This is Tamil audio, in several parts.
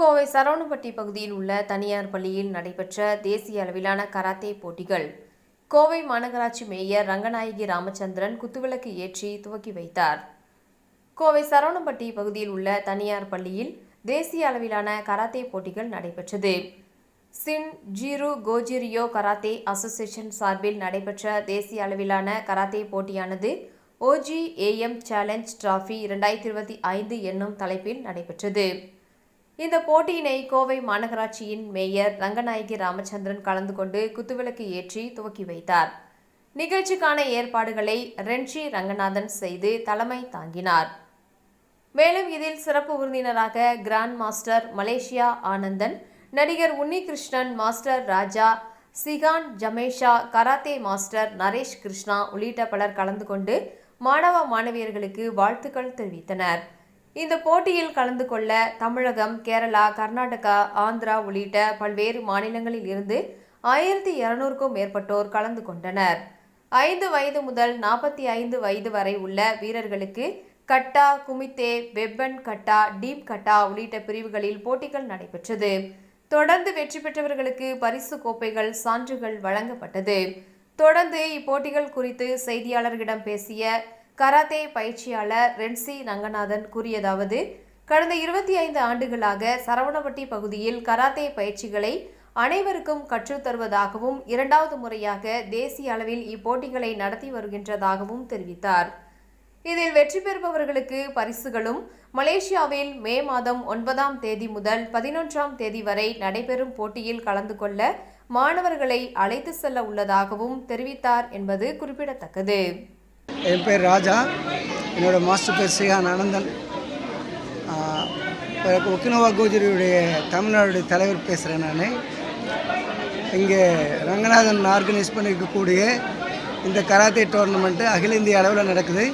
கோவை சரவணப்பட்டி பகுதியில் உள்ள தனியார் பள்ளியில் நடைபெற்ற தேசிய அளவிலான கராத்தே போட்டிகள். கோவை மாநகராட்சி மேயர் ரங்கநாயகி ராமச்சந்திரன் குத்துவிளக்கு ஏற்றி துவக்கி வைத்தார். கோவை சரவணப்பட்டி பகுதியில் உள்ள தனியார் பள்ளியில் தேசிய அளவிலான கராத்தே போட்டிகள் நடைபெற்றது. சின் ஜீரு கோஜிரியோ கராத்தே அசோசியேஷன் சார்பில் நடைபெற்ற தேசிய அளவிலான கராத்தே போட்டியானது ஓஜி ஏஎம் சேலஞ்ச் டிராஃபி இரண்டாயிரத்தி இருபத்தி ஐந்து என்னும் தலைப்பில் நடைபெற்றது. இந்த போட்டியினை கோவை மாநகராட்சியின் மேயர் ரங்கநாயகி ராமச்சந்திரன் கலந்து கொண்டு குத்துவிளக்கு ஏற்றி துவக்கி வைத்தார். நிகழ்ச்சிக்கான ஏற்பாடுகளை ரென்ஷி ரங்கநாதன் செய்து தலைமை தாங்கினார். மேலும் இதில் சிறப்பு விருந்தினராக கிராண்ட் மாஸ்டர் மலேசியா ஆனந்தன் நடிகர் Unnikrishnan master Raja Shihan Jamesha karate master Naresh Krishna உள்ளிட்ட பலர் கலந்து கொண்டு மாணவ மாணவியர்களுக்கு வாழ்த்துக்கள் தெரிவித்தனர். இந்த போட்டியில் கலந்து கொள்ள தமிழகம் கேரளா கர்நாடகா ஆந்திரா உள்ளிட்ட பல்வேறு மாநிலங்களில் இருந்து ஆயிரத்தி இருநூறுக்கும் மேற்பட்டோர் கலந்து கொண்டனர். ஐந்து வயது முதல் நாற்பத்தி ஐந்து வயது வரை உள்ள வீரர்களுக்கு கட்டா குமித்தே வெப்பன் கட்டா டீப் கட்டா உள்ளிட்ட பிரிவுகளில் போட்டிகள் நடைபெற்றது. தொடர்ந்து வெற்றி பெற்றவர்களுக்கு பரிசு கோப்பைகள் சான்றுகள் வழங்கப்பட்டது. தொடர்ந்து இப்போட்டிகள் குறித்து செய்தியாளர்களிடம் பேசிய கராத்தே பயிற்சியாளர் ரென்சி ரங்கநாதன் கூறியதாவது கடந்த இருபத்தி ஐந்து ஆண்டுகளாக சரவணவட்டி பகுதியில் கராத்தே பயிற்சிகளை அனைவருக்கும் கற்றுத்தருவதாகவும் இரண்டாவது முறையாக தேசிய அளவில் இப்போட்டிகளை நடத்தி வருகின்றதாகவும் தெரிவித்தார். இதில் வெற்றி பெறுபவர்களுக்கு பரிசுகளும் மலேசியாவில் மே மாதம் ஒன்பதாம் தேதி முதல் பதினொன்றாம் தேதி வரை நடைபெறும் போட்டியில் கலந்து கொள்ள மாணவர்களை அழைத்து செல்ல உள்ளதாகவும் தெரிவித்தார் என்பது குறிப்பிடத்தக்கது. என் பேர் ராஜா. என்னோடய மாஸ்டர் பேர் சிகான் ஆனந்தன் ஒக்கினோவா கோஜரியுடைய தமிழ்நாடுடைய தலைவர் பேசுகிறேன் நான். இங்கே ரங்கநாதன் ஆர்கனைஸ் பண்ணியிருக்கக்கூடிய இந்த கராத்தே டோர்னமெண்ட்டு அகில இந்திய அளவில் நடக்குது.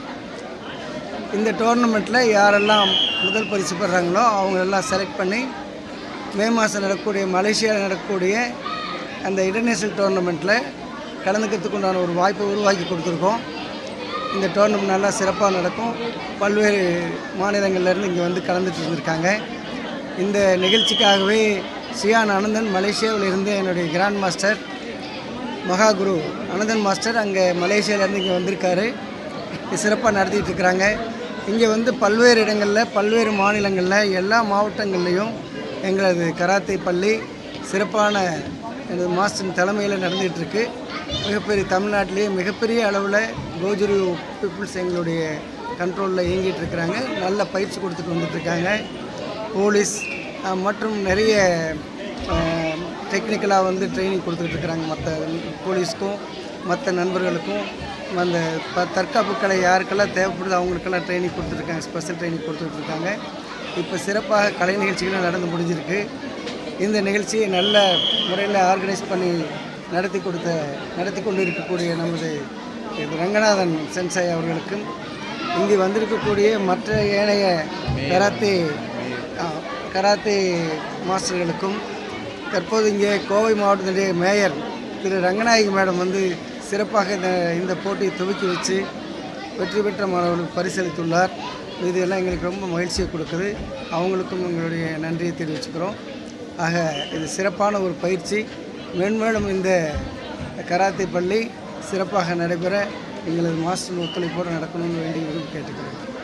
இந்த டோர்னமெண்ட்டில் யாரெல்லாம் முதல் பரிசு பெறாங்களோ அவங்களெல்லாம் செலக்ட் பண்ணி மே மாதம் நடக்கக்கூடிய மலேசியாவில் நடக்கக்கூடிய அந்த இன்டர்நேஷ்னல் டோர்னமெண்ட்டில் கலந்துக்கிறதுக்கு உண்டான ஒரு வாய்ப்பை உருவாக்கி கொடுத்துருக்கோம். இந்த டோர்னமெண்ட் நல்லா சிறப்பாக நடக்கும். பல்வேறு மாநிலங்கள்லேருந்து இங்கே வந்து கலந்துட்டு இருந்திருக்காங்க. இந்த நிகழ்ச்சிக்காகவே சியான் அனந்தன் மலேசியாவில் இருந்து என்னுடைய grand master Mahaguru Ananthan master அங்கே மலேசியாவிலேருந்து இங்கே வந்திருக்காரு. சிறப்பாக நடத்திட்டு இருக்கிறாங்க. இங்கே வந்து பல்வேறு இடங்களில் பல்வேறு மாநிலங்களில் எல்லா மாவட்டங்கள்லேயும் எங்களது கராத்தே பள்ளி சிறப்பான எனது மாஸ்டர் தலைமையில் நடந்துகிட்ருக்கு மிகப்பெரிய தமிழ்நாட்டிலேயே மிகப்பெரிய அளவில் கோஜுரி பீப்புள்ஸ் எங்களுடைய கண்ட்ரோலில் இயங்கிட்டு இருக்கிறாங்க நல்ல பயிற்சி கொடுத்துட்டு வந்துட்டுருக்காங்க. போலீஸ் மற்றும் நிறைய டெக்னிக்கலாக வந்து ட்ரைனிங் கொடுத்துட்ருக்குறாங்க மற்ற போலீஸ்க்கும் மற்ற நண்பர்களுக்கும். அந்த ப தற்காப்பு கலை யாருக்கெல்லாம் தேவைப்படுது அவங்களுக்கெல்லாம் ட்ரைனிங் கொடுத்துட்ருக்காங்க ஸ்பெஷல் ட்ரைனிங் கொடுத்துட்ருக்காங்க இப்போ சிறப்பாக கலை நிகழ்ச்சிகளும் நடந்து முடிஞ்சிருக்கு. இந்த நிகழ்ச்சியை நல்ல முறையில் ஆர்கனைஸ் பண்ணி நடத்தி கொடுத்த நடத்தி கொண்டு இருக்கக்கூடிய நமது இது ரங்கநாதன் சென்சாய் அவர்களுக்கும் இங்கு வந்திருக்கக்கூடிய மற்ற ஏனைய கராத்தே கராத்தே மாஸ்டர்களுக்கும் தற்போது இங்கே கோவை மாவட்டத்தினுடைய மேயர் திரு ரங்கநாயகி மேடம் வந்து சிறப்பாக இந்த இந்த போட்டியை துவக்கி வச்சு வெற்றி பெற்ற மாணவர்களுக்கு பரிசளித்துள்ளார். இது எல்லாம் எங்களுக்கு ரொம்ப மகிழ்ச்சியை கொடுக்குது. அவங்களுக்கும் எங்களுடைய நன்றியை தெரிவிச்சுக்கிறோம். ஆக இது சிறப்பான ஒரு பயிற்சி. மென்மேலும் இந்த கராத்தே பள்ளி சிறப்பாக நடைபெற எங்களது மாஸ்டர் ஒத்துழைப்போடு நடக்கணும்னு வேண்டி விரும்பி கேட்டுக்கிறேன்.